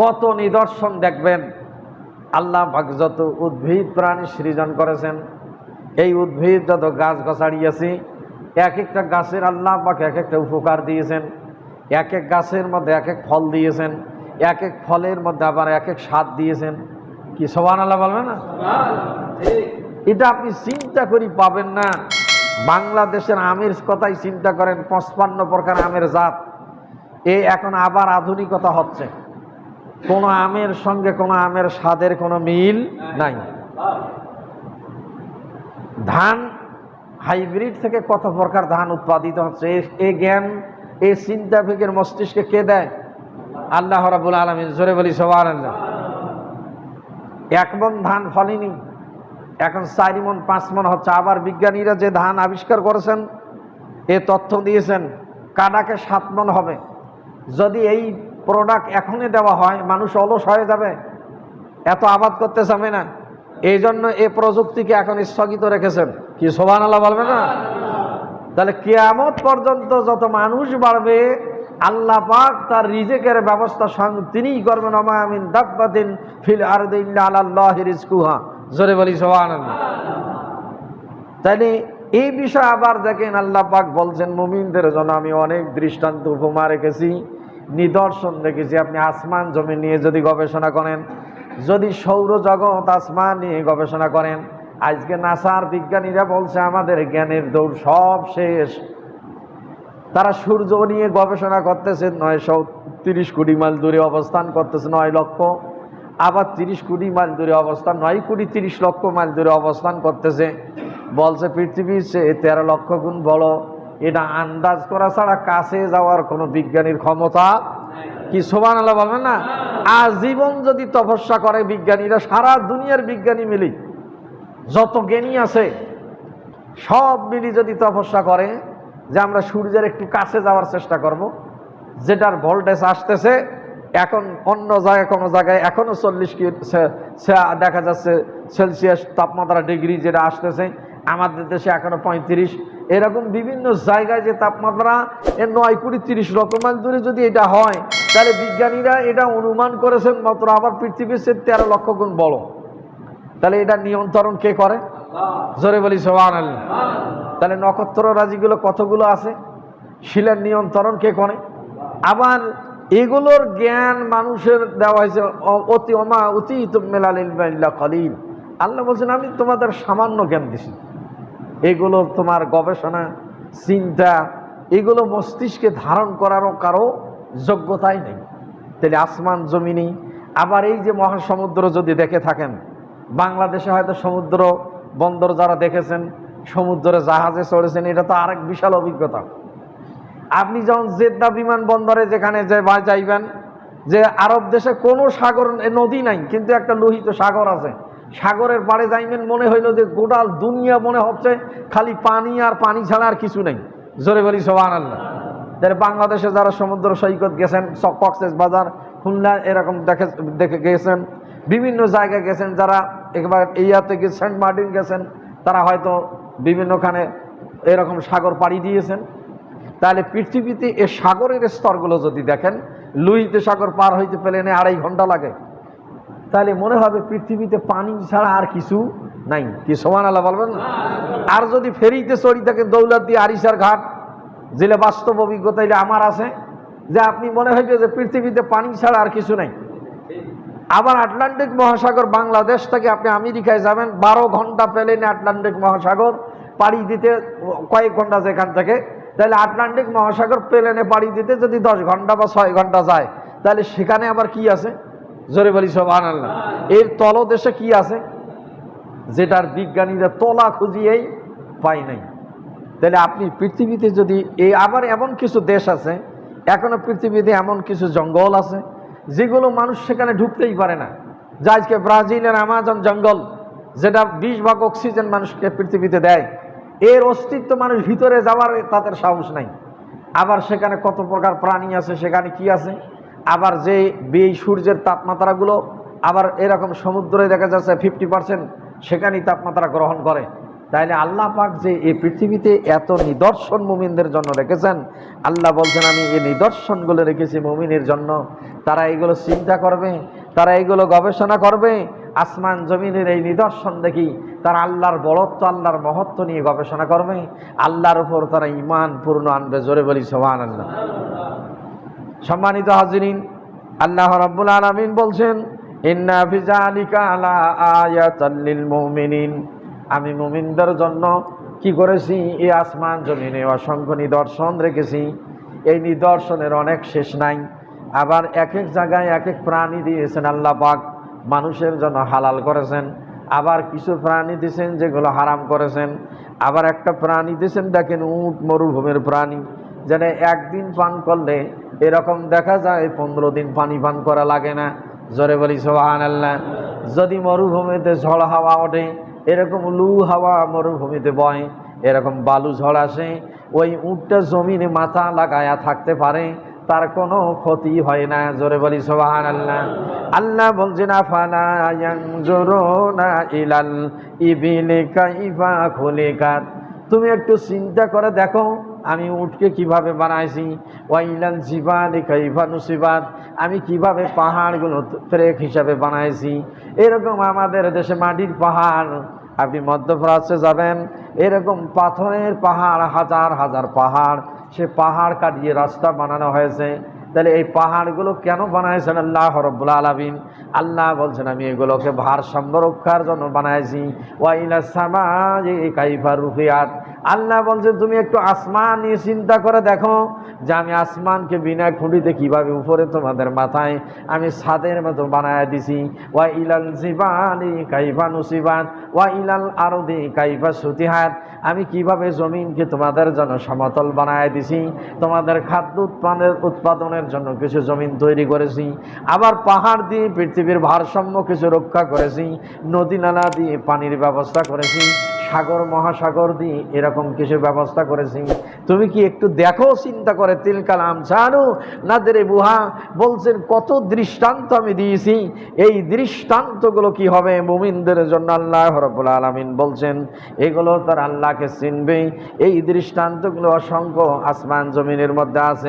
কত নিদর্শন দেখবেন। আল্লাহ পাক যত উদ্ভিদ প্রাণী সৃজন করেছেন এই উদ্ভিদ যত গাছ গাছাড়ি আছে এক একটা গাছের আল্লাহ পাক এক একটা উপকার দিয়েছেন এক এক গাছের মধ্যে এক এক ফল দিয়েছেন এক এক ফলের মধ্যে আবার এক এক স্বাদ দিয়েছেন। কি সবান আল্লাহ বলবে না? এটা আপনি চিন্তা করি পাবেন না। বাংলাদেশের আমের কথাই চিন্তা করেন পঁচপান্ন প্রকার আমের জাত। এ এখন আবার আধুনিকতা হচ্ছে। কোনো আমের সঙ্গে কোনো আমের স্বাদের কোনো মিল নাই। ধান হাইব্রিড থেকে কত প্রকার ধান উৎপাদিত হচ্ছে? এ- এ জ্ঞান এই চিন্তা ফিকের মস্তিষ্কে কে দেয়? আল্লাহ রাবুল আলমিন, জোরে বলি সবার এক মন ধান ফলেনি, এখন চারি মন, পাঁচ মন হচ্ছে। আবার বিজ্ঞানীরা যে ধান আবিষ্কার করেছেন, এ তথ্য দিয়েছেন কাডাকে সাত মন হবে। যদি এই প্রোডাক্ট এখনই দেওয়া হয়, মানুষ অলস হয়ে যাবে। এত আবাদ করতে চাবে না এই জন্য এই প্রযুক্তিকে এখন স্থগিত রেখেছেন। কি সোভান আল্লাহ বলবে না? তাহলে কেয়ামত পর্যন্ত যত মানুষ বাড়বে, আল্লাহ পাক তার রিজেকের ব্যবস্থা স্বয়ং তিনিই করবেন। অমায়ামিন দাব্বাদিন ফিল আরদিল্লা আল্লাহ রিজকুহা। জোরে বলি সোহান তাইলে এই বিষয়ে আবার দেখেন আল্লাহ পাক বলছেন, মুমিনদের জন্য আমি অনেক দৃষ্টান্ত উপমা রেখেছি। নিদর্শন দেখেছি। আপনি আসমান জমি নিয়ে যদি গবেষণা করেন, যদি সৌরজগৎ আসমান নিয়ে গবেষণা করেন, আজকে নাসার বিজ্ঞানীরা বলছে, আমাদের জ্ঞানের দৌড় সব শেষ। তারা সূর্য নিয়ে গবেষণা করতেছে নয়শো তিরিশ কোটি মাইল দূরে অবস্থান করতেছে, নয় লক্ষ। আবার তিরিশ কোটি মাইল দূরে অবস্থান, নয় কোটি তিরিশ লক্ষ মাইল দূরে অবস্থান করতেছে। বলছে পৃথিবীর সে তেরো লক্ষ গুণ বড়। এটা আন্দাজ করা ছাড়া কাছে যাওয়ার কোনো বিজ্ঞানীর ক্ষমতা কি? সোমান আল্লাহ বলবেন না? আজীবন যদি তপস্যা করে বিজ্ঞানীরা, সারা দুনিয়ার বিজ্ঞানী মিলি, যত জ্ঞানী আছে, সব মিলি যদি তপস্যা করে, যে আমরা সূর্যের একটু কাছে যাওয়ার চেষ্টা করব, যেটার ভোল্টেজ আসতেছে, এখন অন্য জায়গায়, কোনো জায়গায় এখনও চল্লিশ দেখা যাচ্ছে সেলসিয়াস তাপমাত্রা ডিগ্রি যেটা আসতেছে, আমাদের দেশে এখনও পঁয়ত্রিশ এরকম বিভিন্ন জায়গায় যে তাপমাত্রা এ নয় কুড়ি তিরিশ রকমের দূরে যদি এটা হয় তাহলে বিজ্ঞানীরা এটা অনুমান করেছেন মাত্র আবার পৃথিবীর সে তেরো লক্ষ গুণ বড়। তাহলে এটা নিয়ন্ত্রণ কে করে? জোরে বলি সোহান আল্লাহ তাহলে নক্ষত্র রাজিগুলো কতগুলো আছে? শিলের নিয়ন্ত্রণ কে করে? আবার এগুলোর জ্ঞান মানুষের দেওয়া হয়েছে অতি অমা অতি মেলালিল্লা কলিল। আল্লাহ বলছেন আমি তোমাদের সামান্য জ্ঞান দিছি। এগুলো তোমার গবেষণা, চিন্তা, এগুলো মস্তিষ্কে ধারণ করারও কারও যোগ্যতাই নেই। তাহলে আসমান জমিনি, আবার এই যে মহাসমুদ্র যদি দেখে থাকেন, বাংলাদেশে হয়তো সমুদ্র বন্দর যারা দেখেছেন, সমুদ্রে জাহাজে চড়েছেন, এটা তো আরেক বিশাল অভিজ্ঞতা। আপনি যখন জেদ্দা বিমানবন্দরে যেখানে যে যাইবেন, যে আরব দেশে কোনো সাগর নদী নাই, কিন্তু একটা লোহিত সাগর আছে। সাগরের পাড়ে যাইবেন, মনে হইল যে গোটাল দুনিয়া মনে হচ্ছে, খালি পানি আর পানি ছাড়া আর কিছু নেই। জোরে বলি সোহান আল্লাহ তাহলে বাংলাদেশে যারা সমুদ্র সৈকত গেছেন কক্সেস বাজার, খুলনা, এরকম দেখে দেখে গেছেন, বিভিন্ন জায়গায় গেছেন, যারা একবার ইয়াতে গিয়ে সেন্ট মার্টিন গেছেন, তারা হয়তো বিভিন্নখানে এরকম সাগর পাড়ি দিয়েছেন। তাহলে পৃথিবীতে এ সাগরের স্তরগুলো যদি দেখেন, লুইতে সাগর পার হইতে প্লেনে আড়াই ঘণ্টা লাগে। তাহলে মনে হবে পৃথিবীতে পানি ছাড়া আর কিছু নাই। কি সমান আল্লাহ বলবেন আর যদি ফেরিতে চড়ি থাকে দৌলত দিয়ে আরিসার ঘাট, জেলে বাস্তব অভিজ্ঞতা এটা আমার আছে, যে আপনি মনে হইবে যে পৃথিবীতে পানি ছাড়া আর কিছু নাই। আবার আটলান্টিক মহাসাগর, বাংলাদেশ থেকে আপনি আমেরিকায় যাবেন, বারো ঘণ্টা প্লেনে আটলান্টিক মহাসাগর পাড়ি দিতে, কয়েক ঘণ্টা যেখান থেকে। তাহলে আটলান্টিক মহাসাগর প্লেনে পাড়ি দিতে যদি দশ ঘণ্টা বা ছয় ঘণ্টা যায়, তাহলে সেখানে আবার কি আছে? জোরে বলি সব আনাল্লাহ এর তলদেশে কি আছে? যেটার বিজ্ঞানীরা তলা খুঁজিয়েই পাই নাই। তাহলে আপনি পৃথিবীতে যদি এই আবার এমন কিছু দেশ আছে, এখনও পৃথিবীতে এমন কিছু জঙ্গল আছে, যেগুলো মানুষ সেখানে ঢুকতেই পারে না। যা আজকে ব্রাজিলের আমাজন জঙ্গল, যেটা বিশ ভাগ অক্সিজেন মানুষকে পৃথিবীতে দেয়, এর অস্তিত্ব মানুষ ভিতরে যাওয়ার তাদের সাহস নাই। আবার সেখানে কত প্রকার প্রাণী আছে, সেখানে কি আছে? আবার যে এই সূর্যের তাপমাত্রাগুলো আবার এরকম সমুদ্রে দেখা যাচ্ছে ফিফটি পার্সেন্ট সেখানেই তাপমাত্রা গ্রহণ করে। তাইলে আল্লাহ পাক যে এই পৃথিবীতে এত নিদর্শন মুমিনদের জন্য রেখেছেন, আল্লাহ বলছেন, আমি এই নিদর্শনগুলো রেখেছি মুমিনের জন্য। তারা এগুলো চিন্তা করবে, তারা এগুলো গবেষণা করবে। আসমান জমিনের এই নিদর্শন দেখি, তারা আল্লাহর বড়ত্ব আল্লাহর মহত্ব নিয়ে গবেষণা করবে। আল্লাহর উপর তারা ইমান পূর্ণ আনবে, জোরে বলি সোহান আল্লাহ সম্মানিত হাজিরিন, আল্লাহ রাব্বুল আলামিন বলছেন আমি মুমিনদের জন্য কি করেছি? এই আসমান জমিনে অসংখ্য নিদর্শন রেখেছি। এই নিদর্শনের অনেক শেষ নাই। আবার এক এক জায়গায় এক এক প্রাণী দিয়েছেন আল্লাহ পাক, মানুষের জন্য হালাল করেছেন। আবার কিছু প্রাণী দিয়েছেন যেগুলো হারাম করেছেন। আবার একটা প্রাণী দিয়েছেন, দেখেন উট মরুভূমির প্রাণী, যেন একদিন পান করলে এরকম দেখা যায়, পনেরো দিন পানি পান করা লাগে না। জোরে বলি সোহান আল্লাহ যদি মরুভূমিতে ঝড় হাওয়া ওঠে, এরকম লু হাওয়া মরুভূমিতে বয়, এরকম বালু ঝড় আসে, ওই উটটা জমিনে মাথা লাগায়া থাকতে পারে, তার কোনো ক্ষতি হয় না। জোরে বলি সোহান আল্লাহ আল্লাহ বলছেন ইয়ানজুরুনা ইলাল ইবিলি কাইফা তুমি একটু চিন্তা করে দেখো আমি উঠকে কীভাবে বানাইছি? ওয়াইলাল কাইফা নুসিবাত আমি কীভাবে পাহাড়গুলো ট্রেক হিসাবে বানাইছি? এরকম আমাদের দেশে মাটির পাহাড়। আপনি মধ্যপ্রাচ্যে যাবেন, এরকম পাথরের পাহাড়, হাজার হাজার পাহাড়। সে পাহাড় কাটিয়ে রাস্তা বানানো হয়েছে। তাহলে এই পাহাড়গুলো কেন বানাইছেন আল্লাহ রব্বুল আলমিন? আল্লাহ বলছেন, আমি এগুলোকে ভারসাম্য রক্ষার জন্য বানাইছি। ওয়াইলা সামাজ কাইফা রুফিয়াত। আল্লাহ বলছেন, তুমি একটু আসমান নিয়ে চিন্তা করে দেখো যে আমি আসমানকে বিনা খুঁড়িতে কীভাবে উপরে তোমাদের মাথায় আমি ছাদের মতো বানায় দিছি। ওয়া ইলাল জিবালি কাইফা নুসিবান ওয়া ইলাল আরদি কাইফা সুতিহাত। আমি কীভাবে জমিনকে তোমাদের জন্য সমতল বানায় দিছি, তোমাদের খাদ্য উৎপাদনের উৎপাদনের জন্য কিছু জমিন তৈরি করেছি, আবার পাহাড় দিয়ে পৃথিবীর ভারসাম্য কিছু রক্ষা করেছি, নদী নালা দিয়ে পানির ব্যবস্থা করেছি সাগর, মহাসাগর দিয়ে এরকম কিছু ব্যবস্থা করেছি। তুমি কি একটু দেখো, চিন্তা করে তিলকাল আমসানু নাদের বুহা বলছেন, কত দৃষ্টান্ত আমি দিয়েছি। এই দৃষ্টান্তগুলো কি হবে মুমিনদের জন্য আল্লাহ রব্বুল আলমিন বলছেন, এগুলো তার আল্লাহকে চিনবে। এই দৃষ্টান্তগুলো অসংখ্য আসমান জমিনের মধ্যে আছে।